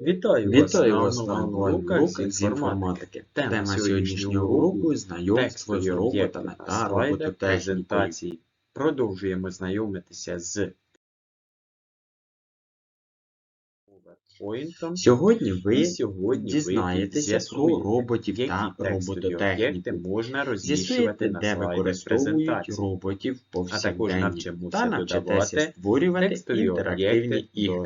Вітаю, Вітаю вас на онлайн-уроках з інформатики. Тема сьогоднішнього уроку знайомство з роботами та робототехнікою. презентації. Продовжуємо знайомитися з Сьогодні ви сьогодні дізнаєтеся про роботів та робототехніку. можна розміщувати де використовують роботів повсякденні та навчитеся створювати інтерактивні ігри.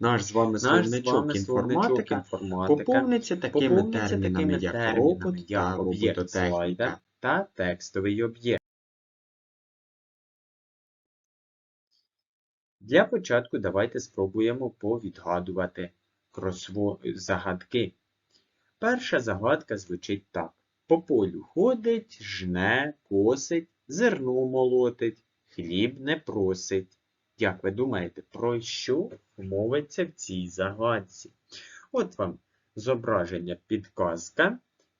Наш з вами словничок інформатика поповниться такими термінами, як робот та робототехніка. та текстовий об'єкт. Для початку давайте спробуємо повідгадувати загадки. Перша загадка звучить так. По полю ходить, жне, косить, зерно молотить, хліб не просить. Як ви думаєте, про що мовиться в цій загадці? От вам зображення підказка,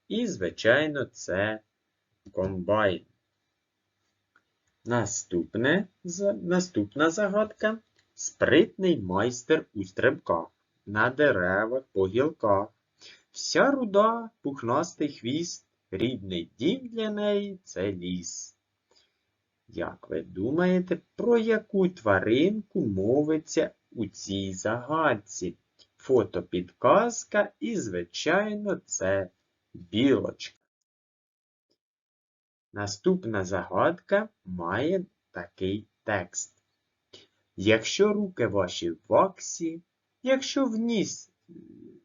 і, звичайно, це комбайн. Наступне, наступна загадка. Спритний майстер у стрибках, на деревах, по гілках. Вся руда, пухнастий хвіст, рідний дім для неї це ліс. Як ви думаєте, про яку тваринку мовиться у цій загадці? Фотопідказка і, звичайно, це білочка. Наступна загадка має такий текст. Якщо руки ваші в ваксі, якщо в ніс,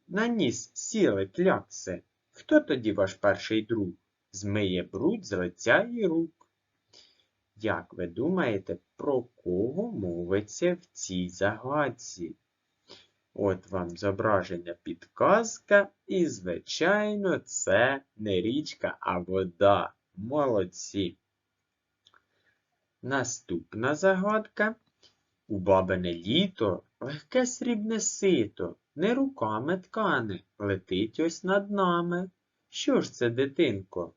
на ніс сіли клякси, хто тоді ваш перший друг? Змиє бруд з лиця і рук. Як ви думаєте, про кого мовиться в цій загадці? От вам зображення підказка, і, звичайно, це не річка, а вода. Молодці. Наступна загадка. У бабине літо легке срібне сито, не руками ткане, летить ось над нами. Що ж це, дитинко?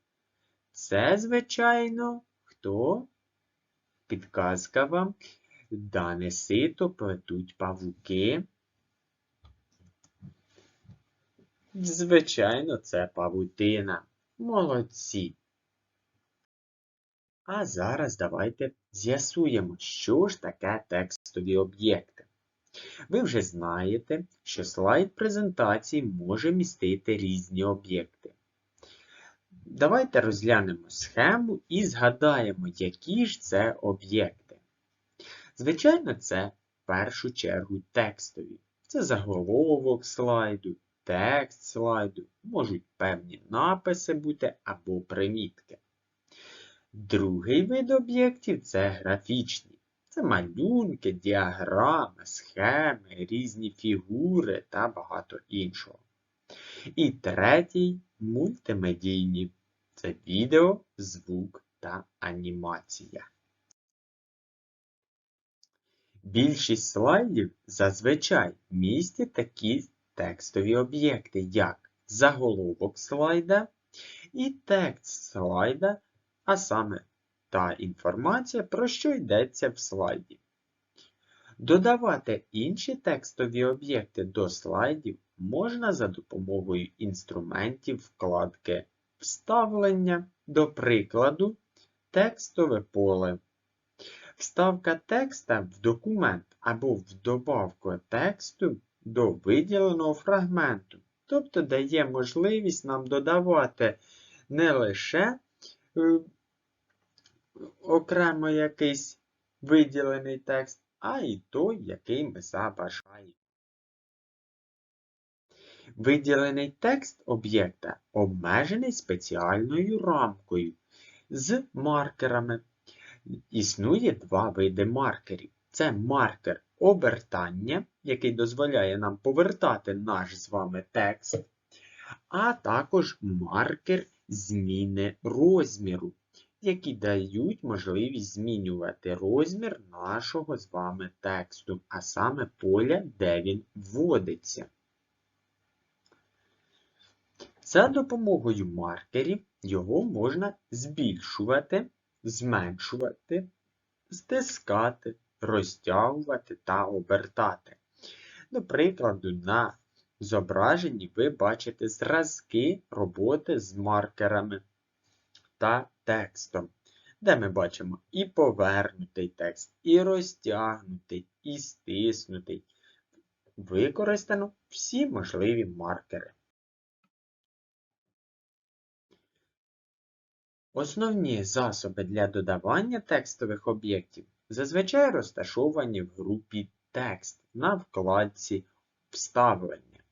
Це, звичайно, хто? Підказка вам. Дане сито плетуть павуки. Звичайно, це павутина. Молодці. А зараз давайте з'ясуємо, що ж таке текстові об'єкти. Ви вже знаєте, що слайд презентації може містити різні об'єкти. Давайте розглянемо схему і згадаємо, які ж це об'єкти. Звичайно, це в першу чергу текстові. Це заголовок слайду, текст слайду, можуть певні написи бути або примітки. Другий вид об'єктів це графічні. Це малюнки, діаграми, схеми, різні фігури та багато іншого. І третій мультимедійні. Це відео, звук та анімація. Більшість слайдів зазвичай містять такі текстові об'єкти, як заголовок слайда і текст слайда, а саме та інформація, про що йдеться в слайді. Додавати інші текстові об'єкти до слайдів можна за допомогою інструментів вкладки Вставлення, до прикладу, текстове поле. Вставка текста в документ або в добавку тексту до виділеного фрагменту, тобто дає можливість нам додавати не лише е, окремо якийсь виділений текст, а й той, який ми забажаємо. Виділений текст об'єкта обмежений спеціальною рамкою з маркерами. Існує два види маркерів. Це маркер обертання, який дозволяє нам повертати наш з вами текст, а також маркер зміни розміру, які дають можливість змінювати розмір нашого з вами тексту, а саме поля, де він вводиться. За допомогою маркерів його можна збільшувати, зменшувати, стискати, розтягувати та обертати. До прикладу, на зображенні ви бачите зразки роботи з маркерами та текстом, де ми бачимо і повернутий текст, і розтягнутий, і стиснутий. Використано всі можливі маркери. Основні засоби для додавання текстових об'єктів зазвичай розташовані в групі Текст на вкладці Вставлення.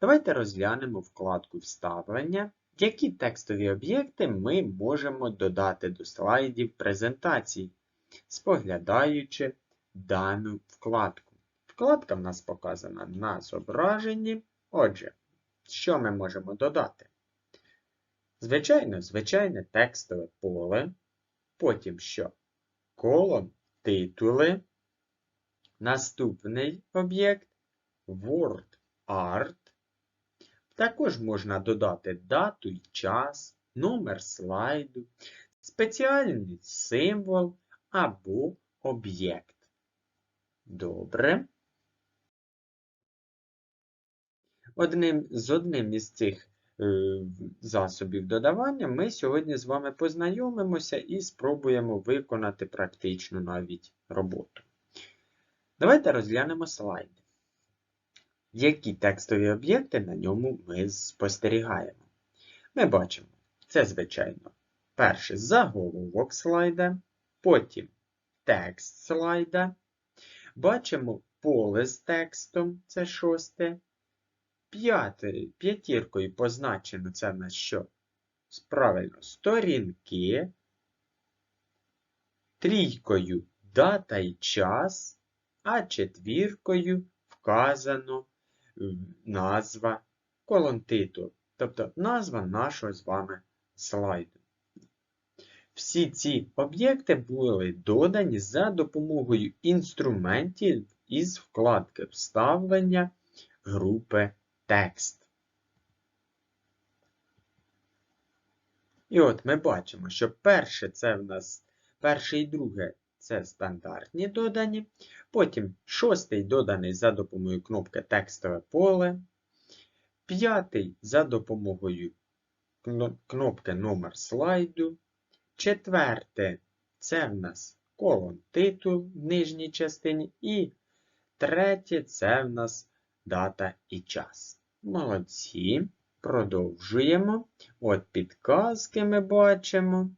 Давайте розглянемо вкладку Вставлення, які текстові об'єкти ми можемо додати до слайдів презентації, споглядаючи дану вкладку. Вкладка в нас показана на зображенні. Отже, що ми можемо додати? Звичайно, звичайне текстове поле. Потім що? Колон, титули. Наступний об'єкт Word Art. Також можна додати дату і час, номер слайду, спеціальний символ або об'єкт. Добре. Одним, з одним із цих е, засобів додавання ми сьогодні з вами познайомимося і спробуємо виконати практичну навіть роботу. Давайте розглянемо слайди. Які текстові об'єкти на ньому ми спостерігаємо? Ми бачимо, це, звичайно, перший заголовок слайда, потім текст слайда. Бачимо поле з текстом, це шосте. П'ятіркою позначено це в нас що? Правильно, сторінки. Трійкою дата і час, а четвіркою вказано назва колон титул, тобто назва нашого з вами слайду. Всі ці об'єкти були додані за допомогою інструментів із вкладки вставлення групи текст. І от ми бачимо, що перше це в нас перше і друге це стандартні додані. Потім шостий доданий за допомогою кнопки Текстове поле. П'ятий за допомогою кнопки номер слайду. Четверте це в нас колон титул в нижній частині. І третє це в нас дата і час. Молодці. Продовжуємо. От підказки ми бачимо.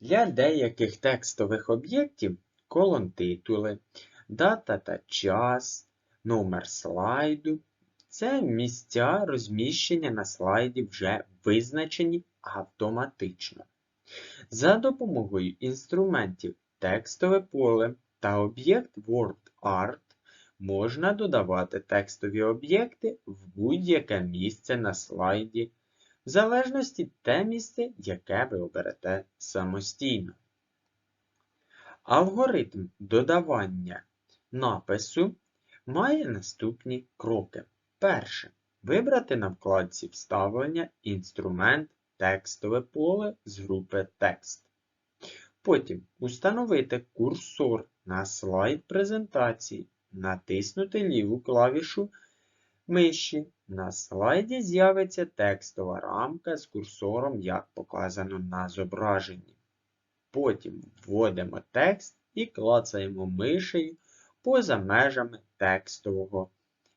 Для деяких текстових об'єктів колон титули, дата та час, номер слайду це місця розміщення на слайді вже визначені автоматично. За допомогою інструментів текстове поле та об'єкт WordArt можна додавати текстові об'єкти в будь-яке місце на слайді в залежності те місце, яке ви оберете самостійно. Алгоритм додавання напису має наступні кроки. Перше. Вибрати на вкладці Вставлення інструмент Текстове поле з групи Текст. Потім установити курсор на слайд презентації, натиснути ліву клавішу миші. На слайді з'явиться текстова рамка з курсором, як показано на зображенні. Потім вводимо текст і клацаємо мишею поза межами текстового,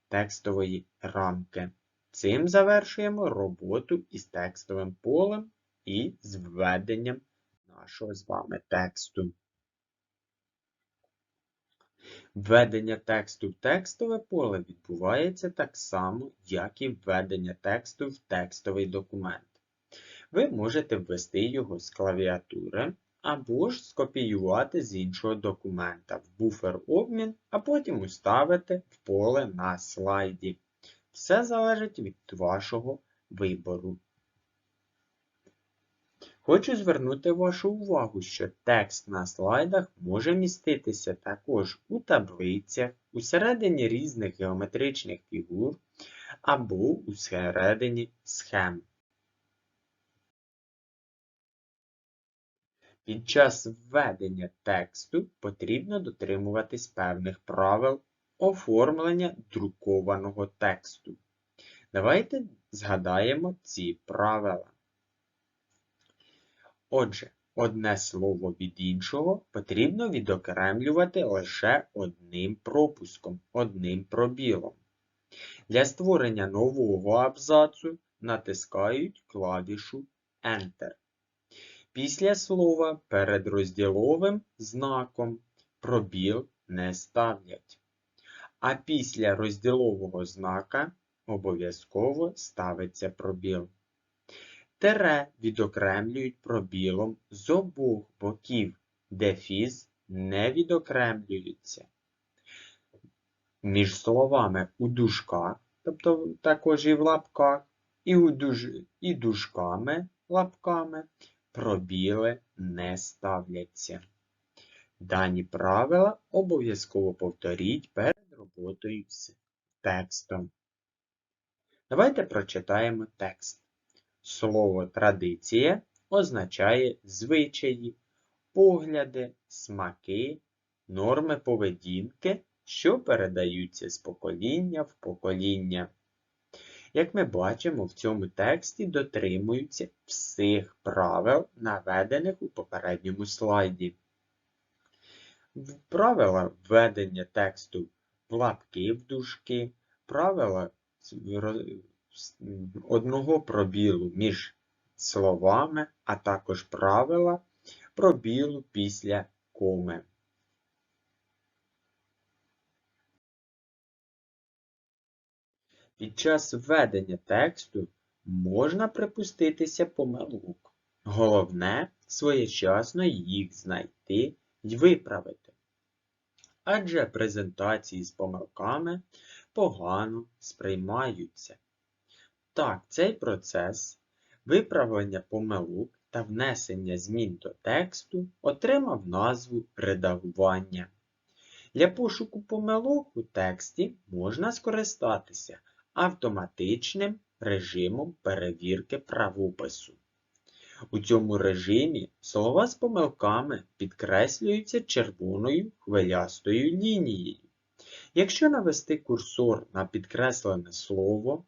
текстової рамки. Цим завершуємо роботу із текстовим полем і з введенням нашого з вами тексту. Введення тексту в текстове поле відбувається так само, як і введення тексту в текстовий документ. Ви можете ввести його з клавіатури або ж скопіювати з іншого документа в буфер обмін, а потім уставити в поле на слайді. Все залежить від вашого вибору. Хочу звернути вашу увагу, що текст на слайдах може міститися також у таблицях, усередині різних геометричних фігур або усередині схем. Під час введення тексту потрібно дотримуватись певних правил оформлення друкованого тексту. Давайте згадаємо ці правила. Отже, одне слово від іншого потрібно відокремлювати лише одним пропуском, одним пробілом. Для створення нового абзацу натискають клавішу Enter. Після слова перед розділовим знаком пробіл не ставлять. А після розділового знака обов'язково ставиться пробіл. Тере відокремлюють пробілом з обох боків, дефіс не відокремлюється. Між словами у дужках, тобто також і в лапках, і, у дуж... і дужками, лапками, пробіли не ставляться. Дані правила обов'язково повторіть перед роботою з текстом. Давайте прочитаємо текст. Слово традиція означає звичаї, погляди, смаки, норми поведінки, що передаються з покоління в покоління. Як ми бачимо, в цьому тексті дотримуються всіх правил, наведених у попередньому слайді. Правила введення тексту в лапки в дужки, правила одного пробілу між словами, а також правила пробілу після коми. Під час введення тексту можна припуститися помилок. Головне своєчасно їх знайти й виправити. Адже презентації з помилками погано сприймаються. Так, цей процес виправлення помилок та внесення змін до тексту отримав назву редагування. Для пошуку помилок у тексті можна скористатися автоматичним режимом перевірки правопису. У цьому режимі слова з помилками підкреслюються червоною хвилястою лінією. Якщо навести курсор на підкреслене слово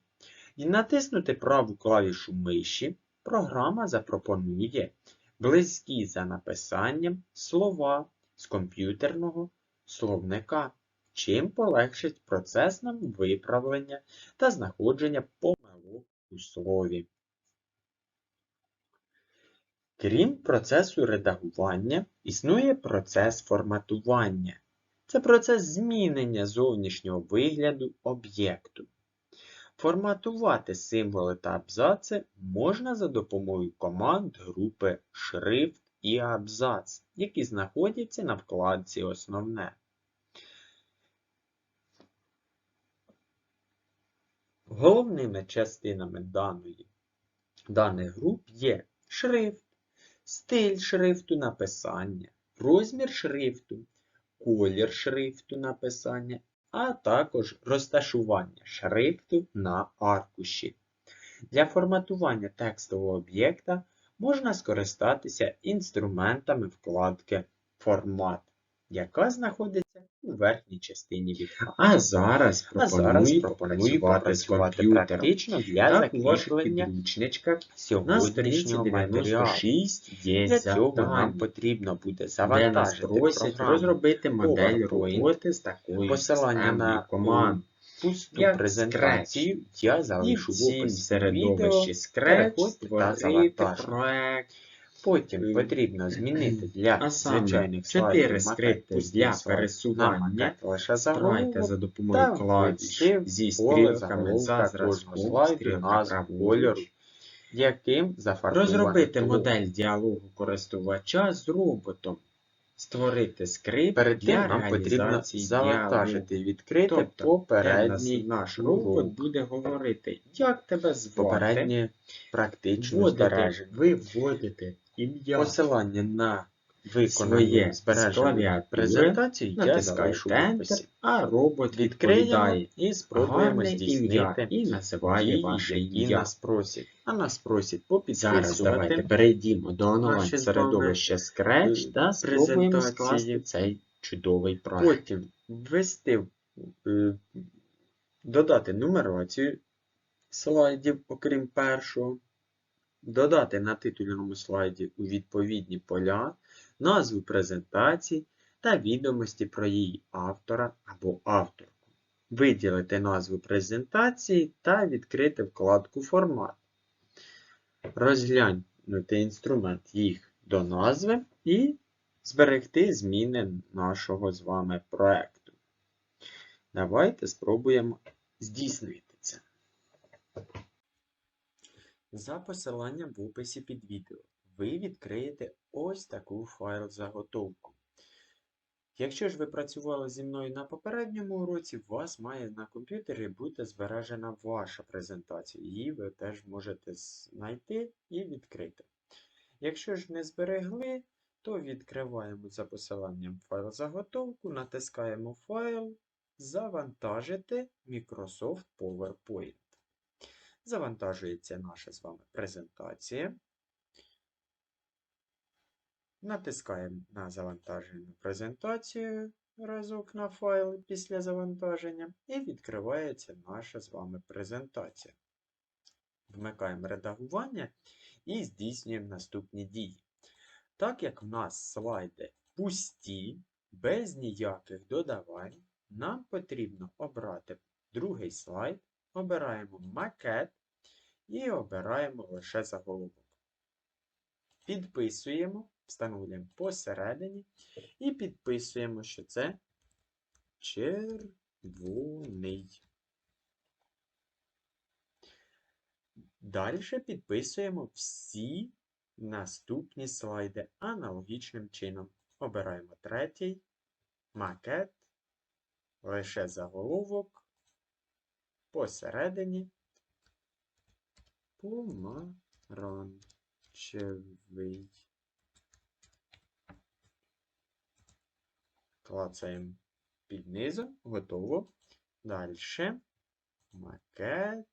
і натиснути праву клавішу миші, програма запропонує близькі за написанням слова з комп'ютерного словника, чим полегшить процес нам виправлення та знаходження помилок у слові. Крім процесу редагування, існує процес форматування. Це процес змінення зовнішнього вигляду об'єкту. Форматувати символи та абзаци можна за допомогою команд групи Шрифт і абзац, які знаходяться на вкладці Основне. Головними частинами даної, даних груп є шрифт, стиль шрифту написання, розмір шрифту, колір шрифту написання, а також розташування шрифту на аркуші. Для форматування текстового об'єкта можна скористатися інструментами вкладки Формат, яка знаходиться у верхній частині вікна. А зараз пропоную попрацювати з комп'ютером. практично для закріплення на сторінці матеріалу. 96 є Для цього нам потрібно буде де завантажити програму розробити модель роботи з такою посилання на команд. пусту як презентацію я залишу в описі середовищі Scratch переходьте та завантажте. Потім Е, потрібно змінити для звичайних слайдів скрипти для пересування. лише Збирайте за допомогою клавіш зі стрілками за зразком, стрілка кольору, яким Розробити модель діалогу користувача з роботом. Створити скрипт Перед для нам потрібно завантажити і відкрити Тобто, попередній наш робот буде говорити, як тебе звати, попереднє практичне збереження. виводити ім'я, Посилання на своє виконану з збережену я Enter, описі. а робот відповідає і спробуємо здійснити і називає ваше ім'я. А нас просять Зараз давайте перейдімо до онлайн наші з вами, середовища Scratch е, та спробуємо скласти цей чудовий проект. Потім ввести, е, додати нумерацію слайдів, окрім першого, додати на титульному слайді у відповідні поля, назву презентації та відомості про її автора або авторку. Виділити назву презентації та відкрити вкладку Формат. Розглянути інструмент їх до назви і зберегти зміни нашого з вами проекту. Давайте спробуємо здійснити це. За посиланням в описі під відео ви відкриєте ось таку файл-заготовку. Якщо ж ви працювали зі мною на попередньому уроці, у вас має на комп'ютері бути збережена ваша презентація. Її ви теж можете знайти і відкрити. Якщо ж не зберегли, то відкриваємо за посиланням файл-заготовку, натискаємо файл, завантажити Microsoft PowerPoint. Завантажується наша з вами презентація. Натискаємо на завантажену презентацію разок на файл після завантаження, і відкривається наша з вами презентація. Вмикаємо редагування і здійснюємо наступні дії. Так як в нас слайди пусті, без ніяких додавань, нам потрібно обрати другий слайд, обираємо макет і обираємо лише заголовок. Підписуємо, встановлюємо посередині і підписуємо, що це червоний. Далі підписуємо всі наступні слайди аналогічним чином. Обираємо третій, макет, лише заголовок, посередині, помаранчевий. Клацаємо під низом, готово. Далі макет,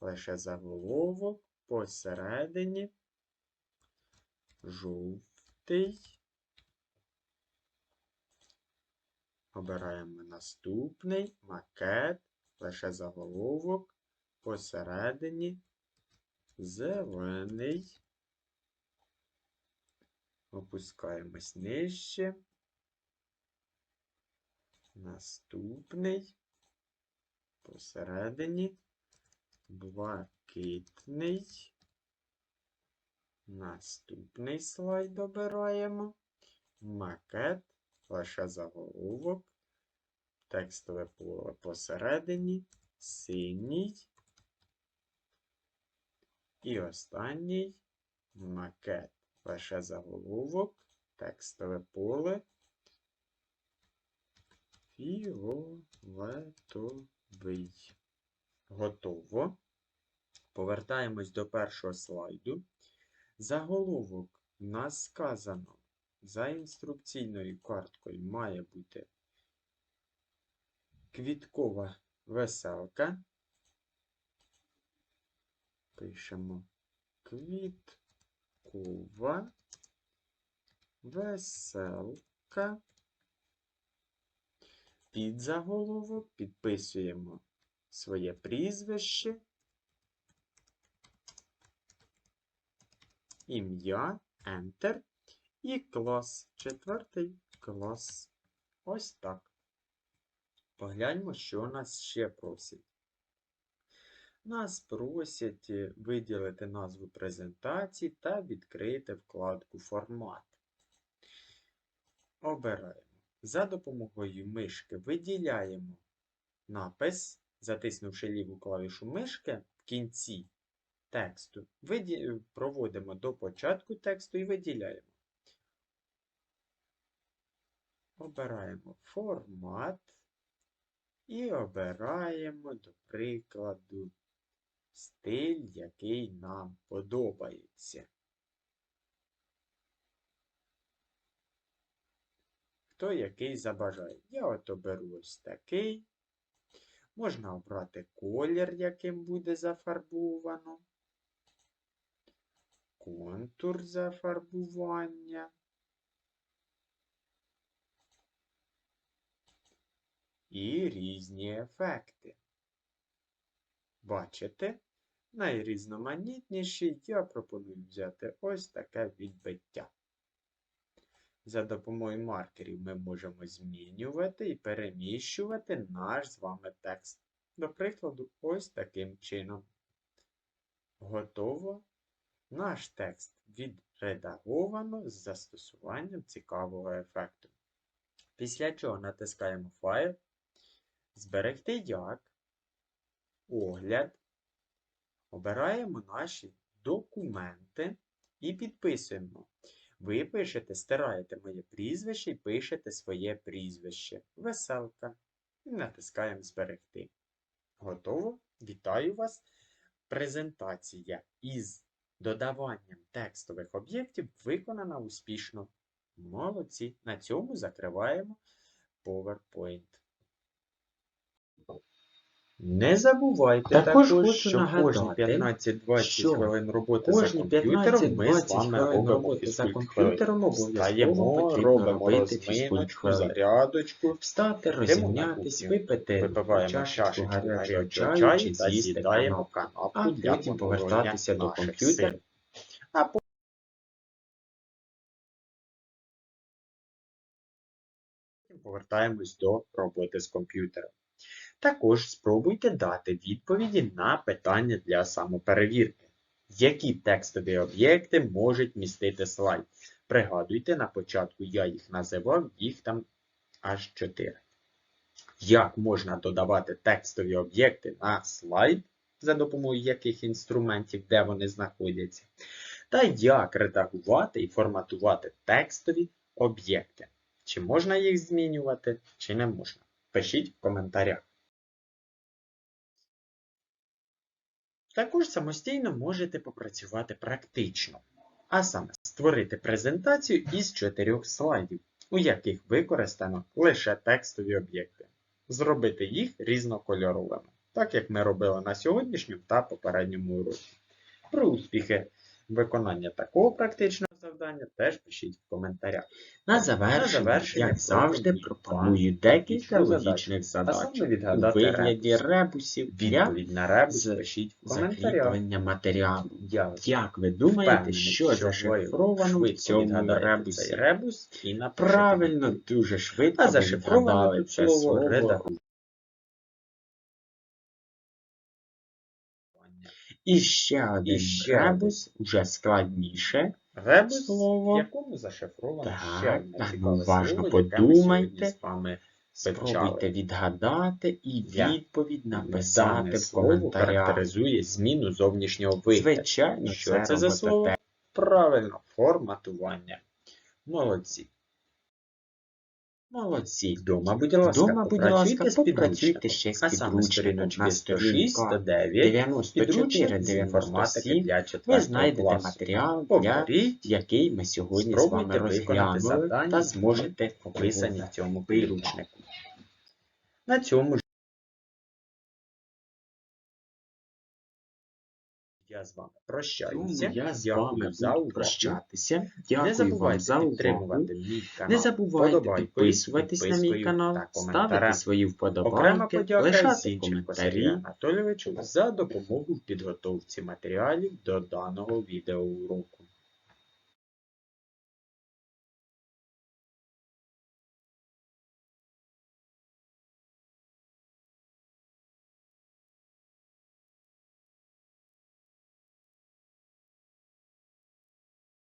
лише заголовок, посередині, жовтий. Обираємо наступний. Макет, лише заголовок, посередині, зелений. Опускаємось нижче. Наступний, посередині, блакитний. Наступний слайд обираємо. Макет, лише заголовок, текстове поле посередині, синій. І останній макет, лише заголовок, текстове поле фіолетовий. Готово. Повертаємось до першого слайду. Заголовок у нас сказано, за інструкційною карткою має бути квіткова веселка. Пишемо квіткова веселка. Під заголовок підписуємо своє прізвище, ім'я, Enter і клас. Четвертий клас. Ось так. Погляньмо, що нас ще просять. Нас просять виділити назву презентації та відкрити вкладку Формат. Обираємо. За допомогою мишки виділяємо напис, затиснувши ліву клавішу мишки в кінці тексту, проводимо до початку тексту і виділяємо. Обираємо формат і обираємо, до прикладу, стиль, який нам подобається. той, який забажає. Я от оберу ось такий. Можна обрати колір, яким буде зафарбовано. Контур зафарбування. І різні ефекти. Бачите? Найрізноманітніший я пропоную взяти ось таке відбиття. За допомогою маркерів ми можемо змінювати і переміщувати наш з вами текст. До прикладу, ось таким чином. Готово. Наш текст відредаговано з застосуванням цікавого ефекту. Після чого натискаємо файл, зберегти як, огляд, обираємо наші документи і підписуємо. Ви пишете, стираєте моє прізвище і пишете своє прізвище. Веселка. І натискаємо Зберегти. Готово. Вітаю вас. Презентація із додаванням текстових об'єктів виконана успішно. Молодці. На цьому закриваємо PowerPoint. Не забувайте Також також, що кожні 15-20 хвилин роботи за комп'ютером ми з 15-20 вами робимо комп'ютером обов'язково робимо робити фізкульт розминочку, хвилин. зарядочку, Встати, розімнятись, випити випиваємо чашечку чашечку гарячого чаю та з'їдаємо канапку. для потім повертатися до комп'ютера. повертаємось до роботи з комп'ютером. Також спробуйте дати відповіді на питання для самоперевірки. Які текстові об'єкти можуть містити слайд? Пригадуйте, на початку я їх називав, їх там аж 4. Як можна додавати текстові об'єкти на слайд, за допомогою яких інструментів, де вони знаходяться, та як редагувати і форматувати текстові об'єкти. Чи можна їх змінювати, чи не можна. Пишіть в коментарях. Також самостійно можете попрацювати практично, а саме створити презентацію із чотирьох слайдів, у яких використано лише текстові об'єкти. Зробити їх різнокольоровими, так як ми робили на сьогоднішньому та попередньому уроці. Про успіхи виконання такого практичного завдання теж пишіть в коментарях. На На завершення, завершення як завжди, пропоную декілька логічних. Задач у вигляді ребус. ребусів Відповідь на ребус пишіть в коментарях. матеріалу. Як ви думаєте, впевнений, що зашифровано в цьому ребусі? ребус і Правильно, дуже швидко тут це слово слово І ще один І ще ребус, уже складніше. Ребус, Слово. в якому зашифровано Так, ще одне так, цікаве уважно слово, яке ми подумайте. сьогодні з вами Спробуйте вивчали. відгадати і Я- відповідь Дане написати в слово коментарях. характеризує зміну зовнішнього вигляду. Звичайно, Що це за робите слово? Правильно, форматування. Молодці. Молодці. Дома, будь ласка, Дома, будь ласка, попрацюйте ще з підручником на 106, сторінках 109, 94, підручник з інформатики 97 для ви знайдете матеріал, для який ми сьогодні з вами розглянули та зможете описані в цьому підручнику. На цьому я з вами прощаюся. я з вами за увагу. прощатися. Не вам забувайте за увагу. підтримувати мій канал. Не забувайте вподобайкою, підписуватись на мій канал, ставити свої вподобайки, лишати коментарі. Анатолійовичу за допомогу в підготовці матеріалів до даного відеоуроку.